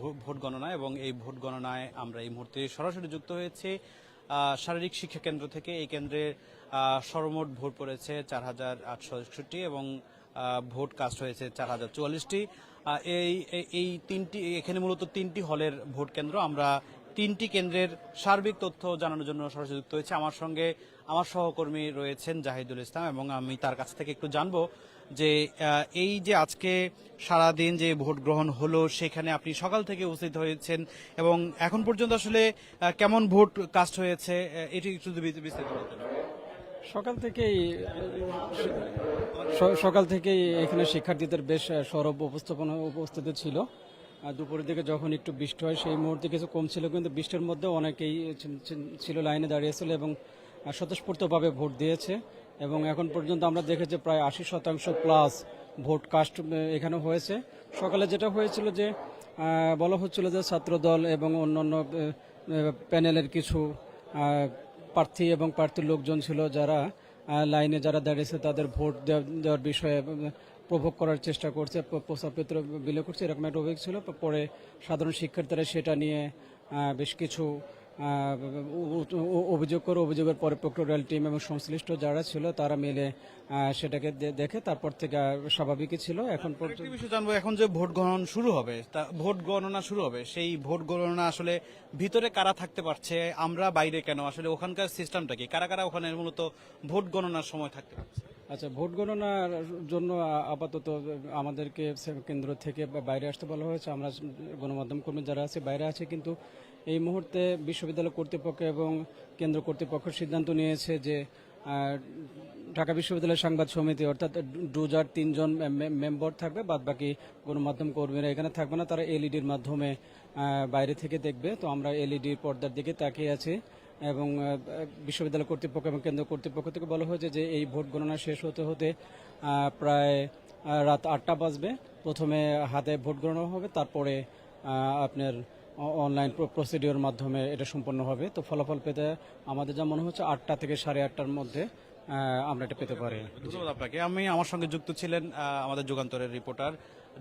Vote গণনা এবং এই ভোট গণনায় আমরা এই মুহূর্তে সরাসরি যুক্ত হয়েছে। শারীরিক শিক্ষা কেন্দ্র থেকে এই কেন্দ্রের সর্বমোট ভোট পড়েছে চার হাজার আটশো একষট্টি এবং ভোট কাস্ট হয়েছে চার হাজার চুয়াল্লিশটি। এই- এই তিনটি, এখানে মূলত তিনটি হলের ভোট কেন্দ্র আমরা তিনটি কেন্দ্রের সার্বিক তথ্য জানানোর জন্য সরাসরি যুক্ত হয়েছে। আমার সঙ্গে আমার সহকর্মী রয়েছেন জাহিদুল ইসলাম এবং আমি তার কাছ থেকে একটু জানব যে এই যে আজকে সারাদিন যে ভোট গ্রহণ হলো, সেখানে আপনি সকাল থেকে উপস্থিত হয়েছেন এবং এখন পর্যন্ত আসলে কেমন ভোট কাস্ট হয়েছে এটি একটু বিস্তারিত বলতেন সকাল থেকেই সকাল থেকেই এখানে শিক্ষার্থীদের বেশ সরব উপস্থাপনা, উপস্থিত ছিল। দুপুরের দিকে যখন একটু বৃষ্টি হয়, সেই মুহূর্তে কিছু কম ছিল কিন্তু বৃষ্টির মধ্যে অনেকেই ছিল লাইনে দাঁড়িয়েছিল এবং স্বতঃস্ফূর্তভাবে ভোট দিয়েছে। এবং এখন পর্যন্ত আমরা দেখেছি প্রায় আশি শতাংশ প্লাস ভোট কাস্ট এখানে হয়েছে। সকালে যেটা হয়েছিল যে বলা হচ্ছিল যে ছাত্রদল এবং অন্যান্য প্যানেলের কিছু প্রার্থী এবং প্রার্থীর লোকজন ছিল যারা লাইনে যারা দাঁড়িয়েছে, তাদের ভোট দেওয়া- দেওয়ার বিষয়ে প্রভোগ করার চেষ্টা করছে প্রস্তাবপত্র বিলে করছে, এরকম একটা অভিযোগ ছিল। পরে সাধারণ শিক্ষার্থীরা সেটা নিয়ে বেশ কিছু অভিযোগ করে অভিযোগের পরে প্রক্টোরিয়াল টিম এবং সংশ্লিষ্ট যারা ছিল তারা মিলে সেটাকে দেখে তারপর থেকে স্বাভাবিকই ছিল। এখন বিষয় জানব এখন যে ভোট গ্রহণ শুরু হবে তা ভোট গণনা শুরু হবে সেই ভোট গণনা আসলে ভিতরে কারা থাকতে পারছে আমরা বাইরে কেন? আসলে ওখানকার সিস্টেমটা কি? কারা কারা ওখানে মূলত ভোট গণনার সময় থাকতে পারছে? আচ্ছা ভোট গণনার জন্য আপাতত আমাদেরকে কেন্দ্র থেকে বাইরে আসতে বলা হয়েছে। আমরা গণমাধ্যম কর্মী যারা আছে, বাইরে আছে, কিন্তু এই মুহূর্তে বিশ্ববিদ্যালয় কর্তৃপক্ষ এবং কেন্দ্র কর্তৃপক্ষ সিদ্ধান্ত নিয়েছে যে ঢাকা বিশ্ববিদ্যালয় সংবাদ সমিতি অর্থাৎ ডুজার তিনজন মেম্বার থাকবে বাদ বাকি গণমাধ্যম কর্মীরা এখানে থাকবে না। তারা এলইডির মাধ্যমে বাইরে থেকে দেখবে। তো আমরা এলইডির পর্দার দিকে তাকিয়ে আছি। এবং বিশ্ববিদ্যালয় কর্তৃপক্ষ এবং কেন্দ্র কর্তৃপক্ষ থেকে বলা হয়েছে যে এই ভোট গণনা শেষ হতে হতে প্রায় রাত আটটা বাজবে। প্রথমে হাতে ভোট গণনা হবে, তারপরে আপনার অনলাইন প্রসিডিওর মাধ্যমে এটা সম্পন্ন হবে। তো ফলাফল পেতে আমাদের যা মনে হচ্ছে, আটটা থেকে সাড়ে আটটার মধ্যে আমরা এটা পেতে পারি। ধন্যবাদ আপনাকে। আমি আমার সঙ্গে যুক্ত ছিলেন আমাদের যুগান্তরের রিপোর্টার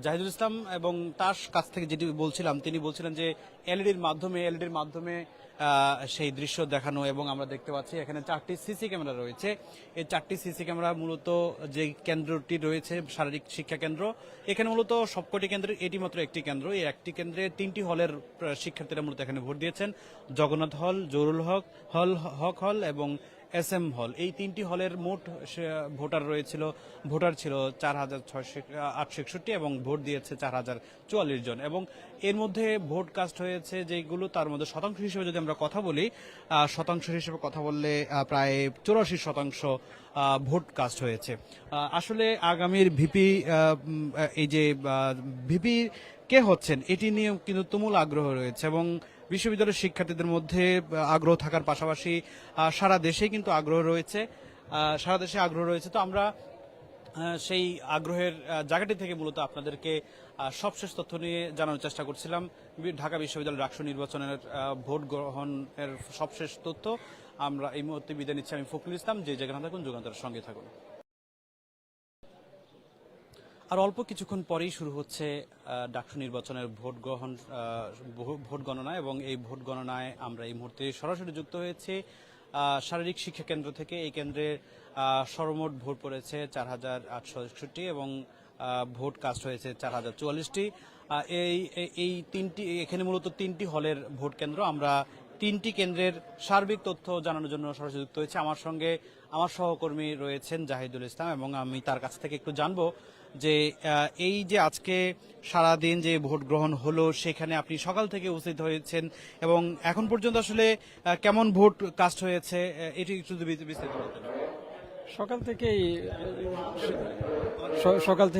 জাহিদুল ইসলাম এবং তার কাছ থেকে যেটি বলছিলাম, তিনি বলছিলেন যে এলইডির মাধ্যমে এলইডির মাধ্যমে সেই দৃশ্য দেখানো এবং আমরা দেখতে পাচ্ছি এখানে চারটি সিসি ক্যামেরা রয়েছে। এই চারটি সিসি ক্যামেরা মূলত যে কেন্দ্রটি রয়েছে, শারীরিক শিক্ষা কেন্দ্র, এখানে মূলত সবকটি কেন্দ্রের এটি মাত্র একটি কেন্দ্র। এই একটি কেন্দ্রে তিনটি হলের শিক্ষার্থীরা মূলত এখানে ভোট দিয়েছেন। জগন্নাথ হল, জরুল হক, হল হক হল এবং এস এম হল। এই তিনটি হলের মোট ভোটার রয়েছিল, ভোটার ছিল চার হাজার ছয়শো আটশো একষট্টি এবং ভোট দিয়েছে চার হাজার চুয়াল্লিশ জন। এবং এর মধ্যে ভোট কাস্ট হয়েছে যেগুলো, তার মধ্যে শতাংশ হিসেবে যদি আমরা কথা বলি শতাংশ হিসেবে কথা বললে প্রায় চৌরাশি শতাংশ ভোট কাস্ট হয়েছে। আসলে আগামীর ভিপি এই যে ভিপি কে হচ্ছেন, এটি নিয়ে কিন্তু তুমুল আগ্রহ রয়েছে এবং বিশ্ববিদ্যালয়ের শিক্ষার্থীদের মধ্যে আগ্রহ থাকার পাশাপাশি সারা দেশে কিন্তু আগ্রহ রয়েছে। সারা দেশে আগ্রহ রয়েছে। তো আমরা সেই আগ্রহের জায়গাটি থেকে মূলত আপনাদেরকে সবশেষ তথ্য নিয়ে জানানোর চেষ্টা করছিলাম। ঢাকা বিশ্ববিদ্যালয়ের রাষ্ট্র নির্বাচনের ভোট গ্রহণের সবশেষ তথ্য আমরা এই মুহূর্তে বিদায় নিচ্ছি। আমি ফখরুল ইসলাম, যে যেখানে থাকুন যুগান্তরের সঙ্গে থাকুন। আর অল্প কিছুক্ষণ পরেই শুরু হচ্ছে ডাকসু নির্বাচনের ভোট গ্রহণ ভোট গণনা এবং এই ভোট গণনায় আমরা এই মুহূর্তে সরাসরি যুক্ত হয়েছি। শারীরিক শিক্ষা কেন্দ্র থেকে এই কেন্দ্রে আহ, সর্বমোট ভোট পড়েছে চার হাজার আটশো একষট্টি এবং ভোট কাস্ট হয়েছে চার হাজার চুয়াল্লিশটি। এই- এই তিনটি এখানে মূলত তিনটি হলের ভোট কেন্দ্র আমরা তিনটি কেন্দ্রের সার্বিক তথ্য জানানোর জন্য সরাসরি যুক্ত হয়েছে। আমার সঙ্গে আমার সহকর্মী রয়েছেন জাহিদুল ইসলাম এবং আমি তার কাছ থেকে একটু জানব যে এই যে আজকে সারাদিন যে ভোট গ্রহণ হলো, সেখানে আপনি সকাল থেকে উপস্থিত হয়েছেন এবং এখন পর্যন্ত আসলে কেমন ভোট কাস্ট হয়েছে এটি একটু বিস্তারিত সকাল থেকেই সকাল থেকে